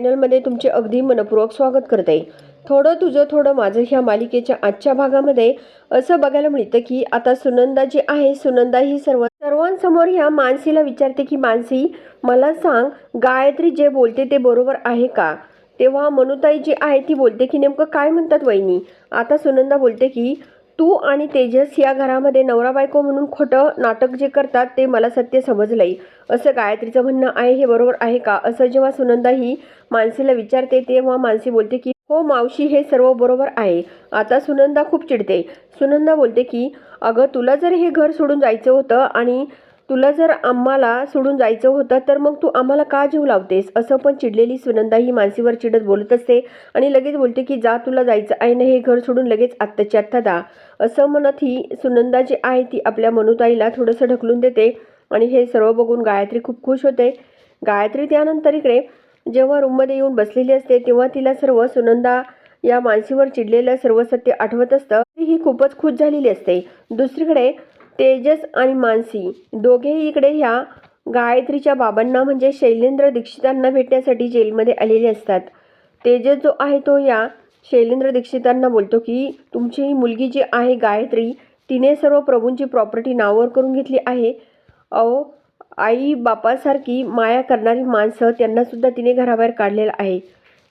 चॅनलमध्ये तुमचे अगदी मनपूर्वक स्वागत करते. थोडं तुझं थोडं माझं ह्या मालिकेच्या आजच्या भागामध्ये असं बघायला मिळतं की आता सुनंदा जी आहे सुनंदा ही सर्व सर्वांसमोर ह्या मानसीला विचारते की मानसी मला सांग गायत्री जे बोलते ते बरोबर आहे का? तेव्हा मनुताई जी आहे ती बोलते की नेमकं काय म्हणतात वहिनी? आता सुनंदा बोलते की तू आणि तेजस या घरामध्ये नवरा बायको म्हणून खोटं नाटक जे करतात ते मला सत्य समजलंय. असं गायत्रीचं म्हणणं आहे हे बरोबर आहे का? असं जेव्हा सुनंदा ही मानसीला विचारते तेव्हा मानसी बोलते की हो मावशी हे सर्व बरोबर आहे. आता सुनंदा खूप चिडते. सुनंदा बोलते की अगं तुला जर हे घर सोडून जायचं होतं आणि तुला जर आम्हाला सोडून जायचं होतं तर मग तू आम्हाला का जीव लावतेस? असं पण चिडलेली सुनंदा ही मानसीवर चिडत बोलत असते आणि लगेच बोलते की जा तुला जायचं आहे ना हे घर सोडून लगेच आत्ताची आत्ता दा असं म्हणत ही सुनंदा जी आहे ती आपल्या मनुताईला थोडंसं ढकलून देते आणि हे सर्व बघून गायत्री खूप खुश होते. गायत्री त्यानंतर इकडे जेव्हा रूममध्ये येऊन बसलेली असते तेव्हा तिला सर्व सुनंदा या मानसीवर चिडलेलं सर्व सत्य आठवत असतं. ती ही खूपच खुश झालेली असते. दुसरीकडे तेजस आणि मानसी. दोघेही इकडे ह्या गायत्रीच्या बाबांना म्हणजे शैलेंद्र दीक्षितांना भेटण्यासाठी जेलमध्ये आलेले असतात. तेजस जो आहे तो या शैलेंद्र दीक्षितांना बोलतो की तुमची ही मुलगी जी आहे गायत्री तिने सर्व प्रभूंची प्रॉपर्टी नावावर करून घेतली आहे. अहो आई बापासारखी माया करणारी माणसं त्यांनासुद्धा तिने घराबाहेर काढलेलं आहे.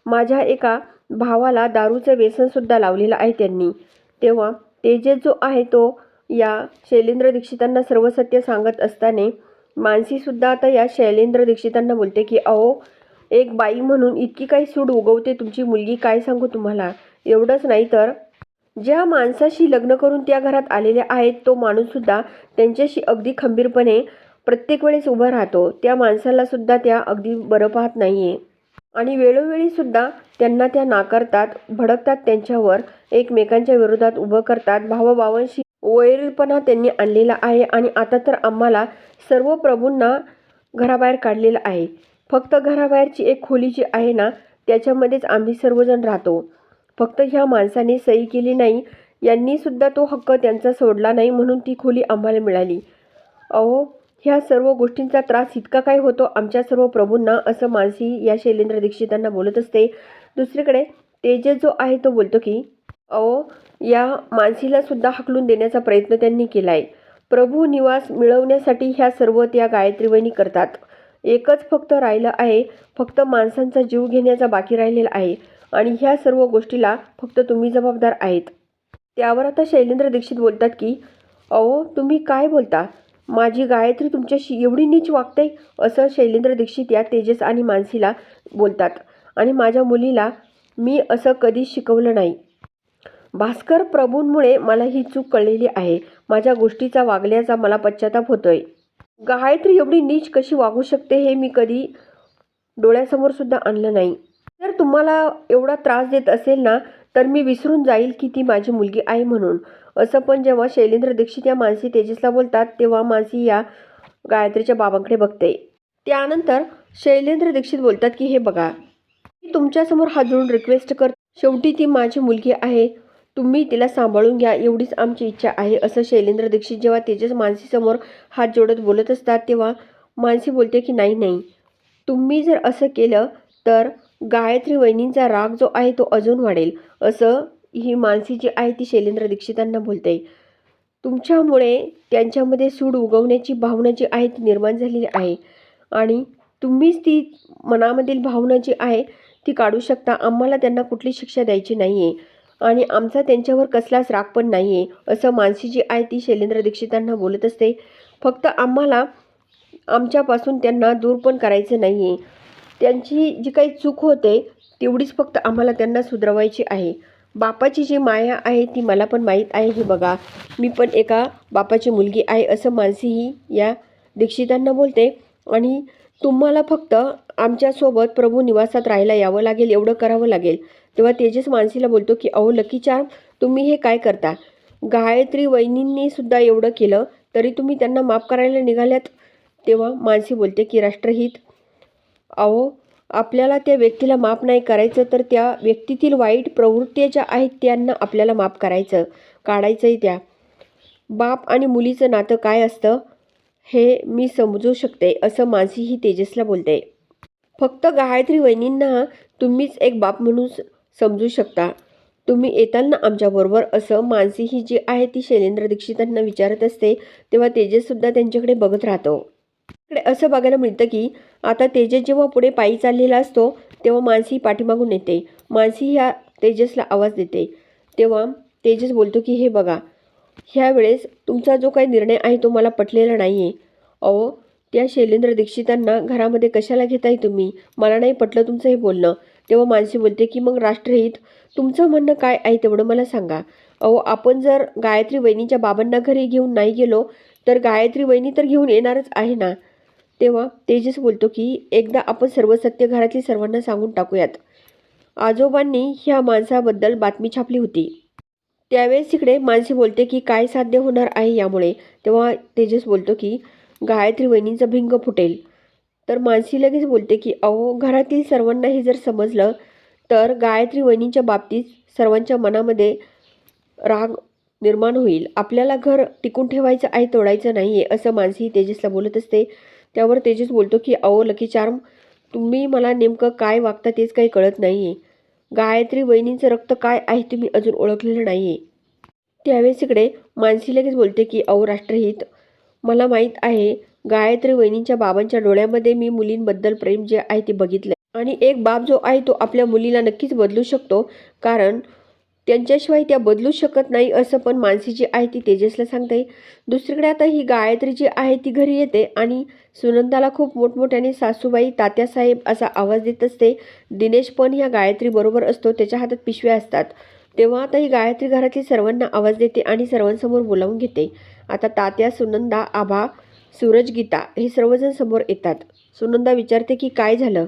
माझ्या एका भावाला दारूचं व्यसनसुद्धा लावलेलं आहे त्यांनी. तेव्हा तेजस जो आहे तो या शैलेंद्र दीक्षितांना सर्व सत्य सांगत असताना मानसीसुद्धा आता या शैलेंद्र दीक्षितांना बोलते की अहो एक बाई म्हणून इतकी काही सूड उगवते तुमची मुलगी काय सांगू तुम्हाला? एवढंच नाही तर ज्या माणसाशी लग्न करून त्या घरात आलेल्या आहेत तो माणूससुद्धा त्यांच्याशी अगदी खंबीरपणे प्रत्येक वेळेस उभा राहतो. त्या माणसालासुद्धा त्या अगदी बरं पाहत नाही आहे आणि वेळोवेळी सुद्धा त्यांना त्या नाकारतात भडकतात त्यांच्यावर एकमेकांच्या विरोधात उभं करतात. भावाभावांशी वैरपणा त्यांनी आणलेला आहे आणि आता तर आम्हाला सर्व प्रभूंना घराबाहेर काढलेलं आहे. फक्त घराबाहेरची एक खोली जी आहे ना त्याच्यामध्येच आम्ही सर्वजण राहतो. फक्त ह्या माणसाने सही केली नाही यांनीसुद्धा तो हक्क त्यांचा सोडला नाही म्हणून ती खोली आम्हाला मिळाली. अहो ह्या सर्व गोष्टींचा त्रास इतका काय होतो आमच्या सर्व प्रभूंना असं मानसी या शैलेंद्र दीक्षितांना बोलत असते. दुसरीकडे तेजस जो आहे तो बोलतो की अहो या मानसीला सुद्धा हकलून देण्याचा प्रयत्न त्यांनी केला आहे प्रभू निवास मिळवण्यासाठी ह्या सर्व त्या गायत्रीवहिनी करतात. एकच फक्त राहिलं आहे फक्त माणसांचा जीव घेण्याचा बाकी राहिलेला आहे आणि ह्या सर्व गोष्टीला फक्त तुम्ही जबाबदार आहेत. त्यावर आता शैलेंद्र दीक्षित बोलतात की अहो तुम्ही काय बोलता? माझी गायत्री तुमच्याशी एवढी नीच वागते? असं शैलेंद्र दीक्षित या तेजस आणि मानसीला बोलतात. आणि माझ्या मुलीला मी असं कधीच शिकवलं नाही. भास्कर प्रभूंमुळे मला ही चूक कळलेली आहे. माझ्या गोष्टीचा वागल्याचा मला पश्चाताप होतोय. गायत्री एवढी नीच कशी वागू शकते हे मी कधी डोळ्यासमोर सुद्धा आणलं नाही. जर तुम्हाला एवढा त्रास देत असेल ना तर मी विसरून जाईल की ती माझी मुलगी आहे म्हणून. असं पण जेव्हा शैलेंद्र दीक्षित या मानसी तेजसला बोलतात तेव्हा मानसी या गायत्रीच्या बाबांकडे बघते. त्यानंतर शैलेंद्र दीक्षित बोलतात की हे बघा मी तुमच्यासमोर हात जोडून रिक्वेस्ट कर शेवटी ती माझी मुलगी आहे. तुम्ही तिला सांभाळून घ्या एवढीच आमची इच्छा आहे असं शैलेंद्र दीक्षित जेव्हा तेजस मानसीसमोर हात जोडत बोलत असतात तेव्हा मानसी बोलते की नाही नाही. तुम्ही जर असं केलं तर गायत्री वहिनींचा राग जो आहे तो अजून वाढेल असं ही मानसी जी आहे ती शैलेंद्र दीक्षितांना बोलते. तुमच्यामुळे त्यांच्यामध्ये सूड उगवण्याची भावना जी आहे ती निर्माण झालेली आहे आणि तुम्हीच ती मनामधील भावना जी आहे ती काढू शकता. आम्हाला त्यांना कुठली शिक्षा द्यायची नाही आहे आणि आमचा त्यांच्यावर कसलाच राग पण नाही आहे असं मानसी जी आहे ती शैलेंद्र दीक्षितांना बोलत असते. फक्त आम्हाला आमच्यापासून त्यांना दूर पण करायचं नाही आहे त्यांची जी काही चूक होते तेवढीच फक्त आम्हाला त्यांना सुधरवायची आहे. बापाची जी माया आहे ती मला पण माहीत आहे. हे बघा मी पण एका बापाची मुलगी आहे असं मानसी ही या दीक्षितांना बोलते. आणि तुम्हाला फक्त आमच्यासोबत प्रभू निवासात राहायला यावं लागेल एवढं करावं लागेल. तेव्हा तेजस मानसीला बोलतो की अहो लकी चार्म तुम्ही हे काय करता? गायत्री वहिनींनी सुद्धा एवढं केलं तरी तुम्ही त्यांना माफ करायला निघाल्यात? तेव्हा मानसी बोलते की राष्ट्रहित अहो आपल्याला त्या व्यक्तीला माफ नाही करायचं तर त्या व्यक्तीतील वाईट प्रवृत्ती ज्या आहेत त्यांना आपल्याला माफ करायचं काढायचंही त्या. बाप आणि मुलीचं नातं काय असतं हे मी समजू शकते असं मानसी ही तेजसला बोलते. फक्त गायत्री वहिनींना तुम्हीच एक बाप म्हणून समजू शकता. तुम्ही येताना आमच्याबरोबर असं मानसी ही जी आहे ती शैलेंद्र दीक्षितांना विचारत असते तेव्हा तेजससुद्धा त्यांच्याकडे बघत राहतो. इकडे असं बघायला मिळतं की आता तेजस जेव्हा पुढे पायी चाललेला असतो तेव्हा मानसी पाठीमागून येते. मानसी ह्या तेजसला आवाज देते. तेव्हा तेजस बोलतो की हे बघा ह्या वेळेस तुमचा जो काही निर्णय आहे तो मला पटलेला नाही आहे अहो त्या शैलेंद्र दीक्षितांना घरामध्ये कशाला घेताय तुम्ही? मला नाही पटलं तुमचं हे बोलणं. तेव्हा मानसी बोलते की मग राष्ट्रहित तुमचं म्हणणं काय आहे तेवढं मला सांगा. अहो आपण जर गायत्री वहिनीच्या बाबांना घरी घेऊन नाही गेलो तर गायत्री वहिनी तर घेऊन येणारच आहे ना? तेव्हा तेजस बोलतो की एकदा आपण सर्व सत्य घरातली सर्वांना सांगून टाकूयात. आजोबांनी ह्या माणसाबद्दल बातमी छापली होती. त्यावेळेस इकडे मानसी बोलते की काय साध्य होणार आहे यामुळे? तेव्हा तेजस बोलतो की गायत्री वहिनींचा भिंग फुटेल. तर मानसी लगेच बोलते की अहो घरातील सर्वांना हे जर समजलं तर गायत्री वहिनींच्या बाबतीत सर्वांच्या मनामध्ये राग निर्माण होईल. आपल्याला घर टिकून ठेवायचं आहे तोडायचं नाही आहे असं मानसी तेजसला बोलत असते. त्यावर तेजस बोलतो की अहो लकी चार्म तुम्ही मला नेमकं काय वागता तेच काही कळत नाही आहे गायत्री वहिनींचं रक्त काय आहे तुम्ही अजून ओळखलेलं नाही आहे त्यावेळेस इकडे मानसी लगेच बोलते की अहो राष्ट्रहित मला माहीत आहे गायत्री वहिनींच्या बाबांच्या डोळ्यामध्ये मी मुलींबद्दल प्रेम जे आहे ते बघितलं आणि एक बाप जो आहे तो आपल्या मुलीला नक्कीच बदलू शकतो कारण त्यांच्याशिवाय त्या बदलू शकत नाही असं पण मानसी जी आहे ती तेजसला सांगते. दुसरीकडे आता ही गायत्री जी आहे ती घरी येते आणि सुनंदाला खूप मोठमोठ्याने सासूबाई तात्यासाहेब असा आवाज देत असते. दिनेश पण ह्या गायत्रीबरोबर असतो त्याच्या हातात पिशव्या असतात. तेव्हा आता ही गायत्री घरातील सर्वांना आवाज देते आणि सर्वांसमोर बोलावून घेते. आता तात्या सुनंदा आभा सूरज गीता हे सर्वजण समोर येतात. सुनंदा विचारते की काय झालं?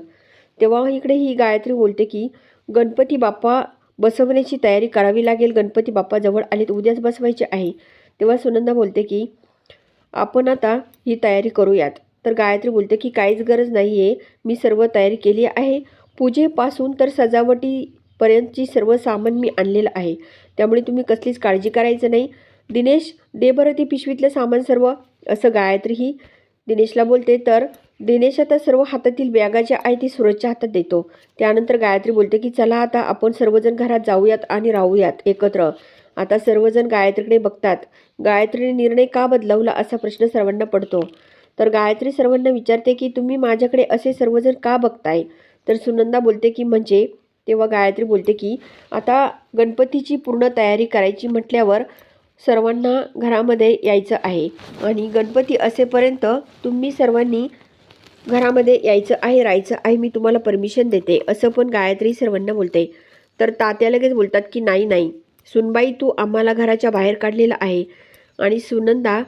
तेव्हा इकडे ही गायत्री बोलते की गणपती बाप्पा बसवण्याची तयारी करावी लागेल. गणपती बाप्पा जवळ आलेत. उद्याच बसवायचे आहे. तेव्हा सुनंदा बोलते की आपण आता ही तयारी करूयात. तर गायत्री बोलते की काहीच गरज नाही आहे मी सर्व तयारी केली आहे. पूजेपासून तर सजावटीपर्यंतची सर्व सामान मी आणलेलं आहे. त्यामुळे तुम्ही कसलीच काळजी करायचं नाही. दिनेश दे बरं ती पिशवीतलं सामान सर्व असं गायत्री ही दिनेशला बोलते. तर दिनेश आता सर्व हातातील बॅगा ज्या आहे ती सूरजच्या हातात देतो. त्यानंतर गायत्री बोलते की चला आता आपण सर्वजण घरात जाऊयात आणि राहूयात एकत्र. आता सर्वजण गायत्रीकडे बघतात. गायत्रीने निर्णय का बदलवला असा प्रश्न सर्वांना पडतो. तर गायत्री सर्वांना विचारते की तुम्ही माझ्याकडे असे सर्वजण का बघताय? तर सुनंदा बोलते की म्हणजे? तेव्हा गायत्री बोलते की आता गणपतीची पूर्ण तयारी करायची म्हटल्यावर सर्वांना घरामध्ये यायचं आहे. आणि गणपती असेपर्यंत तुम्ही सर्वांनी घरामध्ये यायचं आहे राहायचं आहे मी तुम्हाला परमिशन देते. असं पण गायत्री सर्वांना बोलते. तर तात्या लगेच बोलतात की नाही नाही. सुनबाई तू आम्हाला घराच्या बाहेर काढलेलं आहे. आणि सुनंदा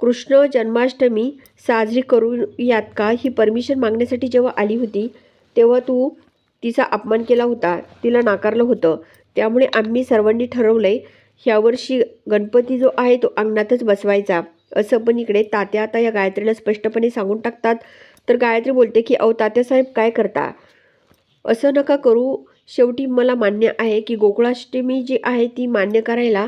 कृष्ण जन्माष्टमी साजरी करूयात का? ही परमिशन मागण्यासाठी जेव्हा आली होती तेव्हा तू तिचा अपमान केला होता. तिला नाकारलं होतं. त्यामुळे आम्ही सर्वांनी ठरवलं आहे ह्यावर्षी गणपती जो आहे तो अंगणातच बसवायचा. असं पण इकडे तात्या आता या गायत्रीला स्पष्टपणे सांगून टाकतात. तर गायत्री बोलते की अहो तात्यासाहेब काय करता? असं नका करू. शेवटी मला मान्य आहे की गोकुळाष्टमी जी आहे ती मान्य करायला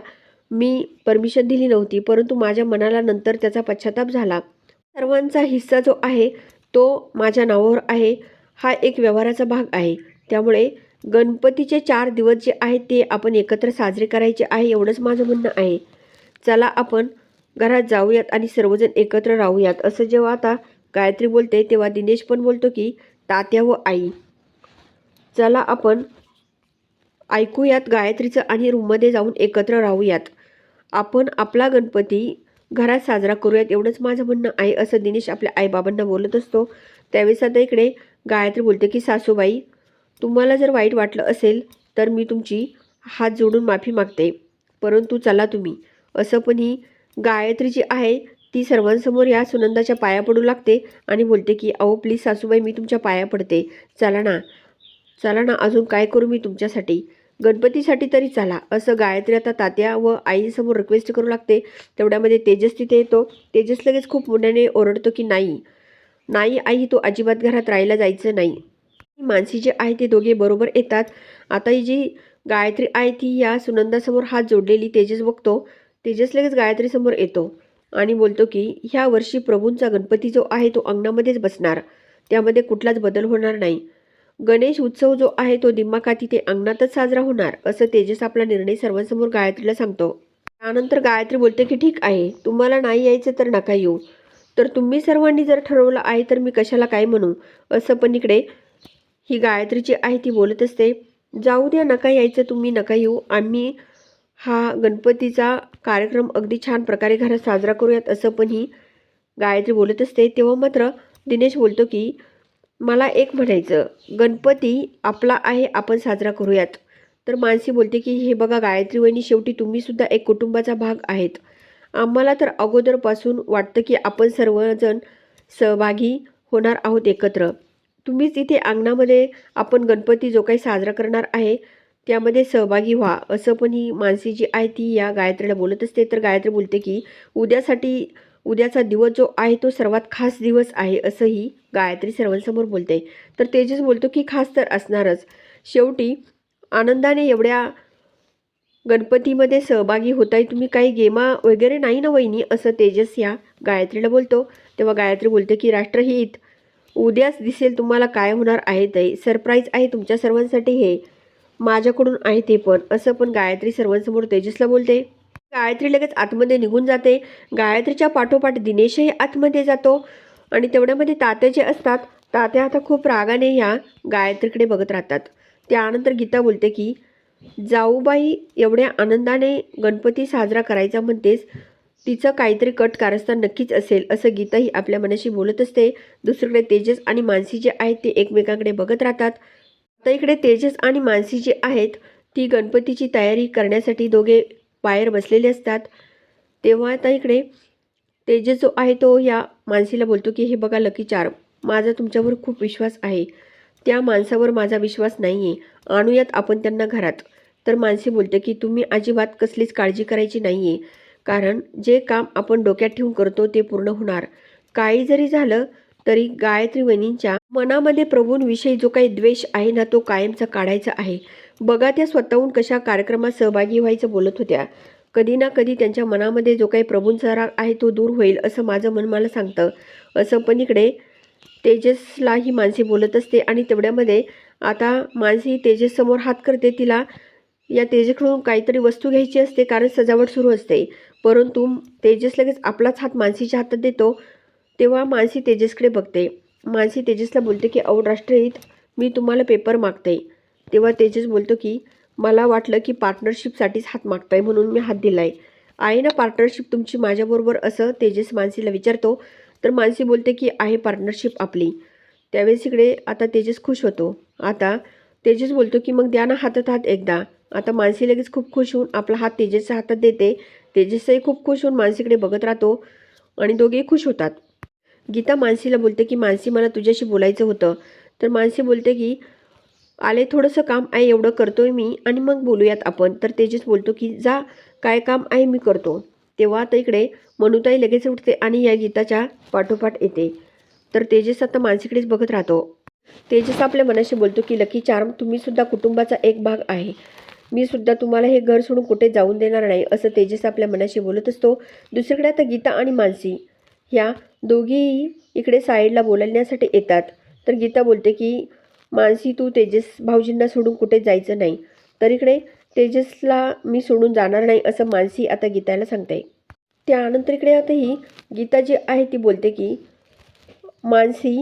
मी परमिशन दिली नव्हती परंतु माझ्या मनाला नंतर त्याचा पश्चाताप झाला. सर्वांचा हिस्सा जो आहे तो माझ्या नावावर आहे. हा एक व्यवहाराचा भाग आहे. त्यामुळे गणपतीचे चार दिवस जे आहेत ते आपण एकत्र साजरे करायचे आहे एवढंच माझं म्हणणं आहे. चला आपण घरात जाऊयात आणि सर्वजण एकत्र राहूयात. असं जेव्हा आता गायत्री बोलते तेव्हा दिनेश पण बोलतो की तात्या व आई. चला आपण ऐकूयात गायत्रीचं आणि रूममध्ये जाऊन एकत्र राहूयात. आपण आपला गणपती घरात साजरा करूयात एवढंच माझं म्हणणं आहे असं दिनेश आपल्या आईबाबांना बोलत असतो. त्यावेळेस आता इकडे गायत्री बोलते की सासूबाई तुम्हाला जर वाईट वाटलं असेल तर मी तुमची हात जोडून माफी मागते. परंतु चला तुम्ही. असं पण ही गायत्री जी आहे ती सर्वांसमोर या सुनंदाच्या पाया पडू लागते आणि बोलते की अहो प्लीज सासूबाई मी तुमच्या पाया पडते. चला ना. चला ना अजून काय करू मी तुमच्यासाठी? गणपतीसाठी तरी चला. असं गायत्री आता तात्या व आईसमोर रिक्वेस्ट करू लागते. तेवढ्यामध्ये तेजस तिथे येतो. तेजस लगेच खूप मोठ्याने ओरडतो की नाही. नाही आई तो अजिबात घरात राहायला जायचं नाही. मानसी जे आहे ते दोघे बरोबर येतात. आता ही जी गायत्री आहे ती या सुनंदासमोर हात जोडलेली तेजस बघतो. तेजस लगेच गायत्रीसमोर येतो आणि बोलतो की ह्या वर्षी प्रभूंचा गणपती जो आहे तो अंगणामध्येच बसणार. त्यामध्ये कुठलाच बदल होणार नाही. गणेश उत्सव जो आहे तो दिमाखात तिथे अंगणातच साजरा होणार असं तेजस आपला निर्णय सर्वांसमोर गायत्रीला सांगतो. त्यानंतर गायत्री बोलते की ठीक आहे तुम्हाला नाही यायचं तर नका येऊ. तर तुम्ही सर्वांनी जर ठरवलं आहे तर मी कशाला काय म्हणू? असं पण इकडे ही गायत्री जी आहे ती बोलत असते जाऊ द्या नका यायचं तुम्ही नका येऊ. आम्ही हा गणपतीचा कार्यक्रम अगदी छान प्रकारे घरात साजरा करूयात असं पण ही गायत्री बोलत असते. तेव्हा मात्र दिनेश बोलतो की मला एक म्हणायचं गणपती आपला आहे आपण साजरा करूयात. तर मानसी बोलते की हे बघा गायत्री वहिनी शेवटी तुम्हीसुद्धा एक कुटुंबाचा भाग आहेत. आम्हाला तर अगोदरपासून वाटतं की आपण सर्वजण सहभागी होणार आहोत एकत्र. तुम्हीच इथे अंगणामध्ये आपण गणपती जो काही साजरा करणार आहे त्यामध्ये सहभागी व्हा. असं पण ही मानसी जी आहे ती या गायत्रीला बोलत असते. तर गायत्री बोलते की उद्यासाठी उद्याचा दिवस जो आहे तो सर्वात खास दिवस आहे असंही गायत्री सर्वांसमोर बोलते. तर तेजस बोलतो की खास तर असणारच. शेवटी आनंदाने एवढ्या गणपतीमध्ये सहभागी होताय तुम्ही काही गेमा वगैरे नाही ना वहिनी? असं तेजस या गायत्रीला बोलतो. तेव्हा गायत्री बोलते की राष्ट्रहित उद्याच दिसेल तुम्हाला काय होणार आहे ते. सरप्राईज आहे तुमच्या सर्वांसाठी हे. माझ्याकडून आहे ते पण. असं पण गायत्री सर्वांसमोर तेजसला बोलते. गायत्री लगेच आतमध्ये निघून जाते. गायत्रीच्या पाठोपाठ दिनेशही आतमध्ये जातो. आणि तेवढ्यामध्ये तात्या जे असतात तात्या आता खूप रागाने ह्या गायत्रीकडे बघत राहतात. त्यानंतर गीता बोलते की जाऊबाई एवढ्या आनंदाने गणपती साजरा करायचा म्हणतेस तिचं काहीतरी कट कारस्थान नक्कीच असेल असं गीताही आपल्या मनाशी बोलत असते. दुसरीकडे तेजस आणि मानसी जे आहेत ते एकमेकांकडे बघत राहतात. तर इकडे तेजस आणि मानसी जी आहेत ती गणपतीची तयारी करण्यासाठी दोघे बाहेर बसलेले असतात. तेव्हा आता इकडे तेजस जो आहे तो या मानसीला बोलतो की हे बघा लकी चार माझा तुमच्यावर खूप विश्वास आहे. त्या माणसावर माझा विश्वास नाही आहे आणूयात आपण त्यांना घरात. तर मानसी बोलते की तुम्ही अजिबात कसलीच काळजी करायची नाही आहे कारण जे काम आपण डोक्यात ठेवून करतो ते पूर्ण होणार. काही जरी झालं तरी गायत्री वहिनींच्या मनामध्ये प्रभूंविषयी जो काही द्वेष आहे ना तो कायमचा काढायचा आहे. बघा त्या स्वतःहून कशा कार्यक्रमात सहभागी व्हायचं बोलत होत्या. कधी ना कधी त्यांच्या मनामध्ये जो काही प्रभूंचा राग आहे तो दूर होईल असं माझं मन मला सांगतं. असं पण इकडे तेजसला ही मानसी बोलत असते आणि तेवढ्यामध्ये आता मानसी तेजससमोर हात करते तिला या तेजेकडून काहीतरी वस्तू घ्यायची असते कारण सजावट सुरू असते. परंतु तेजस लगेच आपलाच हात मानसीच्या हातात देतो तेव्हा मानसी तेजसकडे बघते. मानसी तेजसला बोलते की औ राष्ट्रहित मी तुम्हाला पेपर मागते. तेव्हा तेजस बोलतो की मला वाटलं की पार्टनरशिपसाठीच हात मागताय म्हणून मी हात दिलाय. आहे ना पार्टनरशिप तुमची माझ्याबरोबर? असं तेजस मानसीला विचारतो. तर मानसी बोलते की आहे पार्टनरशिप आपली. त्यावेळेस इकडे आता तेजस खुश होतो. आता तेजस बोलतो की मग द्या ना हातात हात एकदा. आता मानसी लगेच खूप खुश होऊन आपला हात तेजसच्या हातात देते. तेजसही खूप खुश होऊन मानसीकडे बघत राहतो आणि दोघेही खुश होतात. गीता मानसीला बोलते की मानसी मला तुझ्याशी बोलायचं होतं. तर मानसी बोलते की आले थोडंसं काम आहे एवढं करतोय मी आणि मग बोलूयात आपण. तर तेजस बोलतो की जा काय काम आहे मी करतो. तेव्हा आता इकडे मनुताई लगेच उठते आणि या गीताच्या पाठोपाठ येते. तर तेजस आता मानसीकडेच बघत राहतो. तेजस आपल्या मनाशी बोलतो की लकी चार्म तुम्हीसुद्धा कुटुंबाचा एक भाग आहे. मी सुद्धा तुम्हाला हे घर सोडून कुठे जाऊन देणार नाही असं तेजस आपल्या मनाशी बोलत असतो. दुसरीकडे आता गीता आणि मानसी ह्या दोघीही इकडे साईडला बोलण्यासाठी येतात. तर गीता बोलते की मानसी तू तेजस भाऊजींना सोडून कुठे जायचं नाही? तर इकडे तेजसला मी सोडून जाणार नाही असं मानसी आता गीताला सांगते. त्यानंतर इकडे आता ही गीता जी आहे ती बोलते की मानसी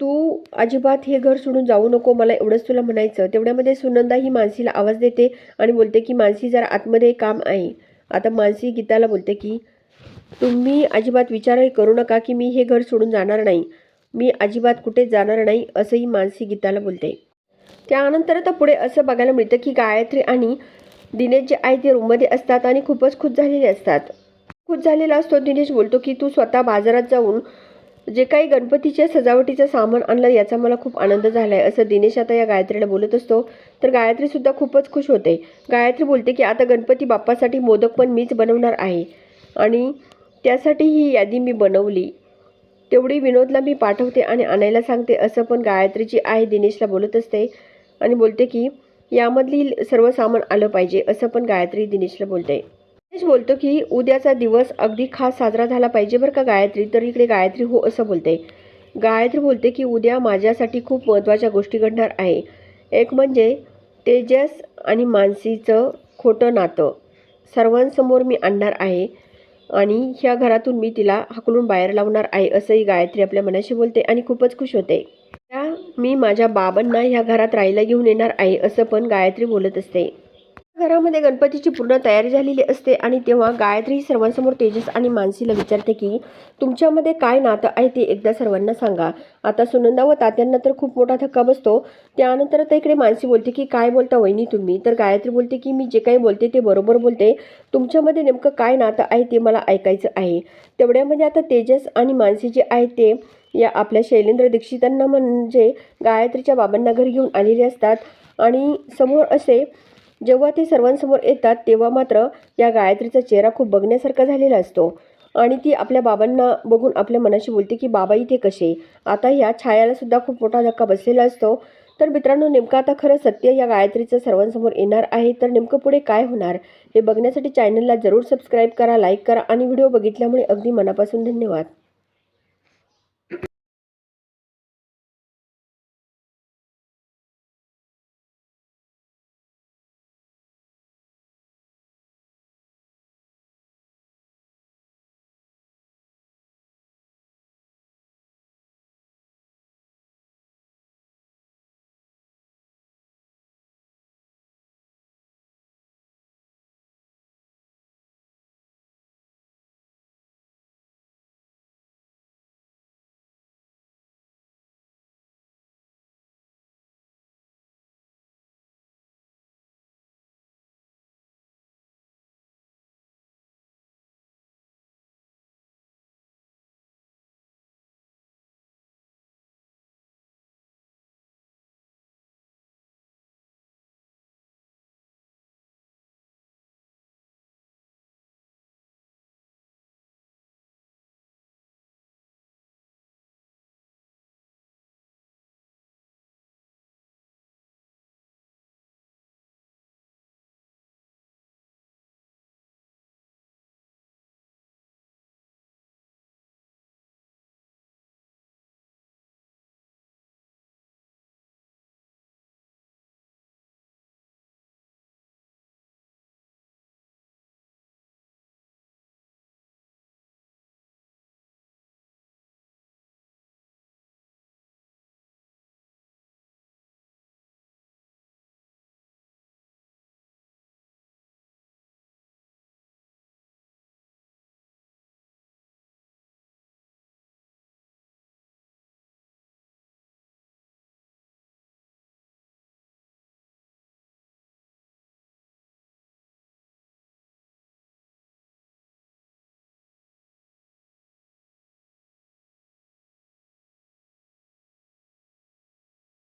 तू अजिबात हे घर सोडून जाऊ नको मला एवढंच तुला म्हणायचं. तेवढ्यामध्ये सुनंदा ही मानसीला आवाज देते आणि बोलते की मानसी जरा आतमध्ये काम आहे. आता मानसी गीताला बोलते की तुम्ही अजिबात विचारही करू नका की मी हे घर सोडून जाणार नाही. मी अजिबात कुठे जाणार नाही असंही मानसी गीताला बोलते. त्यानंतर आता पुढे असं बघायला मिळतं की गायत्री आणि दिनेश जे आहे ते रूममध्ये असतात आणि खूपच खुश झालेले असतात. खुश झालेला असतो. दिनेश बोलतो की तू स्वतः बाजारात जाऊन जे काही गणपतीच्या सजावटीचं सामान आणलं याचा मला खूप आनंद झाला आहे असं दिनेश आता या गायत्रीला बोलत असतो. तर गायत्रीसुद्धा खूपच खुश होते. गायत्री बोलते की आता गणपती बाप्पासाठी मोदक पण मीच बनवणार आहे. आणि त्यासाठी ही यादी मी बनवली. तेवढी विनोदला मी पाठवते आणि आणायला सांगते असं पण गायत्रीची आई दिनेशला बोलत असते. आणि बोलते की यामधली सर्व सामान आलं पाहिजे असं पण गायत्री दिनेशला बोलते. बोलतो की उद्याचा दिवस अगदी खास साजरा झाला पाहिजे बरं का गायत्री. तर इकडे गायत्री हो असं बोलते. गायत्री बोलते की उद्या माझ्यासाठी खूप महत्त्वाच्या गोष्टी घडणार आहे. एक म्हणजे तेजस आणि मानसीचं खोटं नातं. सर्वांसमोर मी आणणार आहे आणि ह्या घरातून मी तिला हकलून बाहेर लावणार आहे असंही गायत्री आपल्या मनाशी बोलते आणि खूपच खुश होते. त्या मी माझ्या बाबांना ह्या घरात राहायला घेऊन येणार आहे असं पण गायत्री बोलत असते. घरामध्ये गणपतीची पूर्ण तयारी झालेली असते आणि तेव्हा गायत्री ही सर्वांसमोर तेजस आणि मानसीला विचारते की तुमच्यामध्ये काय नातं आहे ते एकदा सर्वांना सांगा. आता सुनंदा व तात्यांना तर खूप मोठा धक्का बसतो. त्यानंतर तर इकडे मानसी बोलते की काय बोलता वहिनी तुम्ही? तर गायत्री बोलते की मी जे काही बोलते ते बरोबर बोलते. तुमच्यामध्ये नेमकं काय नातं आहे ते मला ऐकायचं आहे. तेवढ्यामध्ये आता तेजस आणि मानसी जे आहे ते या आपल्या शैलेंद्र दीक्षितांना म्हणजे गायत्रीच्या बाबांना घरी घेऊन आलेले असतात. आणि समोर असे जेव्हा ते सर्वांसमोर येतात तेव्हा मात्र या गायत्रीचा चेहरा खूप बघण्यासारखा झालेला असतो. आणि ती आपल्या बाबांना बघून आपल्या मनाशी बोलते की बाबा इथे कसे? आता या छायाला सुद्धा खूप मोठा धक्का बसलेला असतो. तर मित्रांनो नेमकं आता खरं सत्य या गायत्रीचं सर्वांसमोर येणार आहे तर नेमकं पुढे काय होणार? हे बघण्यासाठी चॅनलला जरूर सबस्क्राईब करा लाईक करा आणि व्हिडिओ बघितल्यामुळे अगदी मनापासून धन्यवाद.